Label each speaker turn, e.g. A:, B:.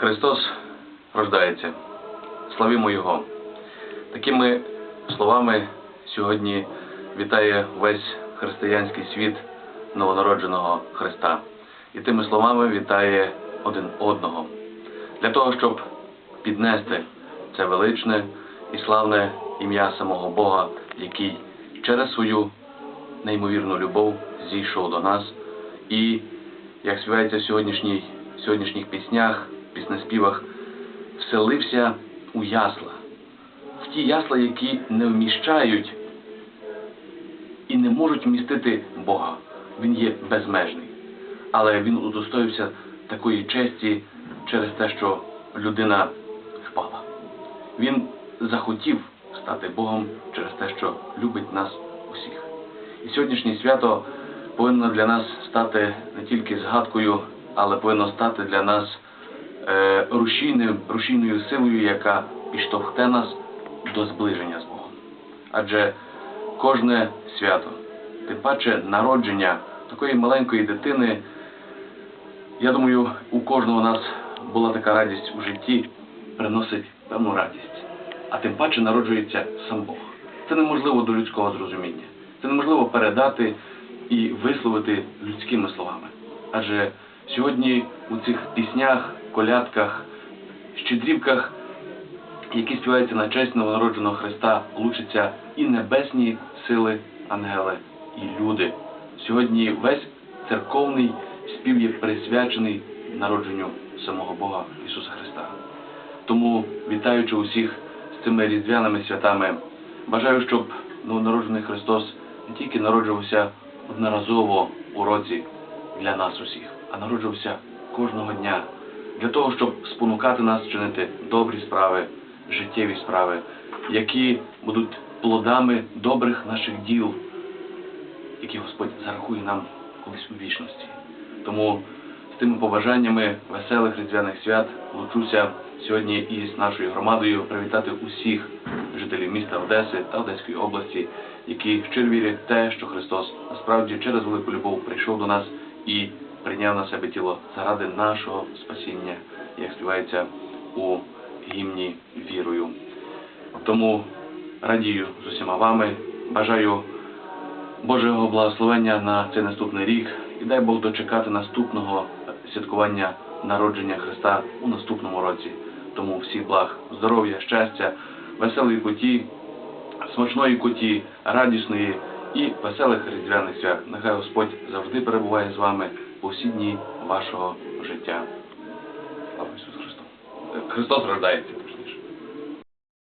A: Христос рождається. Славімо Його. Такими словами сьогодні вітає весь християнський світ новонародженого Христа. І тими словами вітає один одного. Для того, щоб піднести це величне і славне ім'я самого Бога, який через свою неймовірну любов зійшов до нас і, як співається в сьогоднішніх піснях, піснеспівах, вселився у ясла, в ті ясла, які не вміщають і не можуть вмістити Бога. Він є безмежний. Але він удостоївся такої честі через те, що людина впала. Він захотів стати Богом через те, що любить нас усіх. І сьогоднішнє свято повинно для нас стати не тільки згадкою, але повинно стати для нас рушійною, рушійною силою, яка підштовхне нас до зближення з Богом. Адже кожне свято, тим паче народження такої маленької дитини, я думаю, у кожного нас була така радість у житті, приносить певну радість. А тим паче народжується сам Бог. Це неможливо до людського зрозуміння. Це неможливо передати і висловити людськими словами. Адже сьогодні у цих піснях, колядках, щедрівках, які співаються на честь новонародженого Христа, лучаться і небесні сили, ангели, і люди. Сьогодні весь церковний спів є присвячений народженню самого Бога Ісуса Христа. Тому, вітаючи усіх з цими різдвяними святами, бажаю, щоб новонароджений Христос не тільки народжувався одноразово у році для нас усіх, а народжувався кожного дня для того, щоб спонукати нас чинити добрі справи, життєві справи, які будуть плодами добрих наших діл, які Господь зарахує нам колись у вічності. Тому з тими побажаннями веселих різдвяних свят лучуся сьогодні із нашою громадою привітати усіх жителів міста Одеси та Одеської області, які щиро вірять в те, що Христос насправді через велику любов прийшов до нас і прийняв на себе тіло заради нашого спасіння, як співається у гімні вірою. Тому радію з усіма вами, бажаю Божого благословення на цей наступний рік і дай Бог дочекати наступного святкування народження Христа у наступному році. Тому всіх благ, здоров'я, щастя, веселої куті, смачної куті, радісної і веселих різдвяних свят. Нехай Господь завжди перебуває з вами у всі дні вашого життя. Слава Ісусу Христу! Христос рождається!